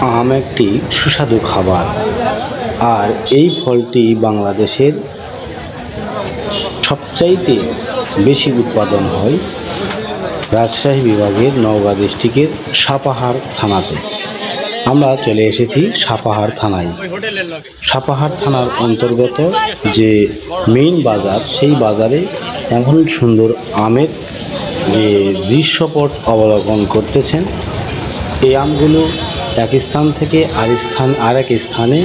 আম একটি সুস্বাদু খাবার। আর এই ফলটি বাংলাদেশের সবচাইতে বেশি উৎপাদন হয় রাজশাহী বিভাগের নওগাঁ ডিস্ট্রিক্টের সাপাহার থানাতে। আমরা চলে এসেছি সাপাহার থানায়। সাপাহার থানার অন্তর্গত যে মেইন বাজার, সেই বাজারে এমন সুন্দর আমের যে দৃশ্যপট অবলোকন করতেছেন, এই আমগুলো এক স্থান থেকে আর স্থান, আর এক স্থানে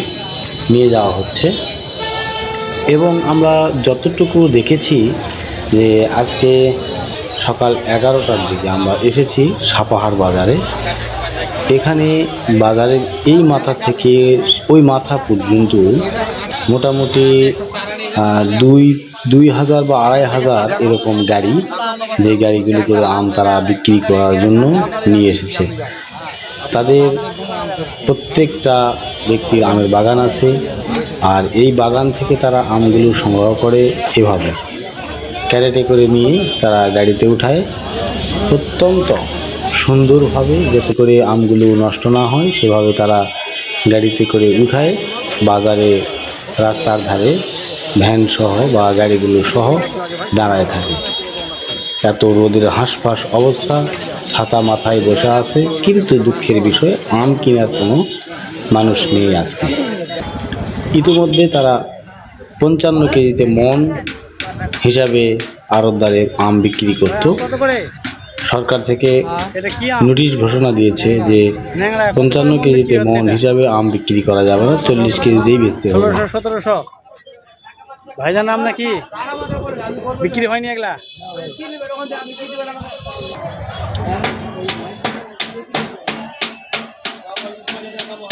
নিয়ে যাওয়া হচ্ছে। এবং আমরা যতটুকু দেখেছি যে আজকে সকাল এগারোটার দিকে আমরা এসেছি সাপাহার বাজারে। এখানে বাজারের এই মাথা থেকে ওই মাথা পর্যন্ত মোটামুটি দুই দুই হাজার বা আড়াই হাজার এরকম গাড়ি, যে গাড়িগুলো করে আম তারা বিক্রি করার জন্য নিয়ে এসেছে। তাদের প্রত্যেকটা ব্যক্তির আমের বাগান আছে, আর এই বাগান থেকে তারা আমগুলো সংগ্রহ করে এভাবে ক্যারেটে করে নিয়ে তারা গাড়িতে উঠায়। অত্যন্ত সুন্দরভাবে যাতে করে আমগুলো নষ্ট না হয়, সেভাবে তারা গাড়িতে করে উঠায়। বাজারে রাস্তার ধারে ভ্যান সহ বা গাড়িগুলো সহ দাঁড়ায় থাকে। এত রোদের হাঁসফাঁস অবস্থা, ছাতা মাথায় বসে আছে। কিন্তু দুঃখের বিষয়, আম কেনার কোনো মানুষ নেই আজকে। ইতিমধ্যে তারা পঞ্চান্ন কেজিতে মন হিসাবে আড়তদারে আম বিক্রি করত। সরকার থেকে নোটিশ ঘোষণা দিয়েছে যে পঞ্চান্ন কেজিতে মন হিসাবে আম বিক্রি করা যাবে না, চল্লিশ কেজিতেই বেচতে হবে। সতেরোশো। ভাইজান নাম নাকি বিক্রি হয়নি এগুলা?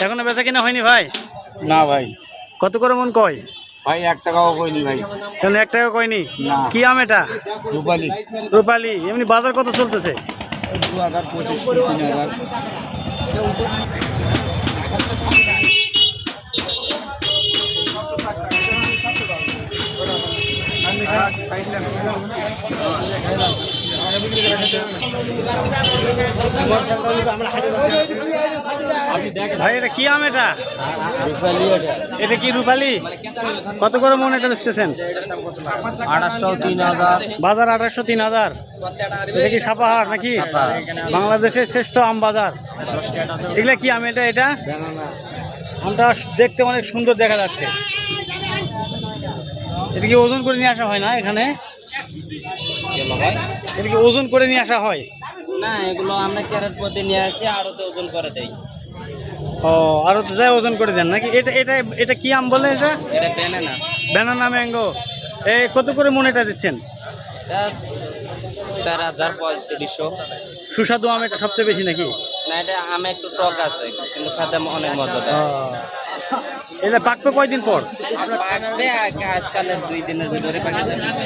এখনও বেচা কিনা হয়নি ভাই? না ভাই। কত করে মন কয়? ভাই এক টাকাও কইনি ভাই। এখন এক টাকা কয়নি? না। কি আম এটা? রূপালি। রূপালি। এমনি বাজার কত চলতেছে? দু হাজার পঁচিশ ভাই এটা কি আম এটা? এটা কি রূপালি? কত করে মন এটা বেচতেছেন? আঠাশশো তিন হাজার। বাজার আঠাশশো তিন হাজার। এটা কি সাপাহার নাকি? বাংলাদেশের শ্রেষ্ঠ আম বাজার। এগুলা কি আম এটা এটা? আমটা দেখতে অনেক সুন্দর দেখা যাচ্ছে। এটা কি ওজন করে নিয়ে আসা হয় না এখানে। এটা কি ওজন করে নিয়ে আসা হয়। না এগুলো আমরা ক্যারেট প্রতি নিয়ে আসি আড়তে ওজন করে দেই। ও আরও তো যাই ওজন করে দেন নাকি? এটা এটা এটা কি আম বলে এটা? এটা বেনে না ব্যানানা ম্যাঙ্গো এই কত করে মন এটা দিচ্ছেন? চার হাজার পঁয়ত্রিশশো। সুস্বাদু আম এটা সবচেয়ে বেশি নাকি? না এটা আমে একটু টক আছে কিন্তু খেতে অনেক মজা দেয়। এটা পাকবে কয়দিন পর? পাকবে আজকালের দুই দিনের ভিতরে পাকে যাবে।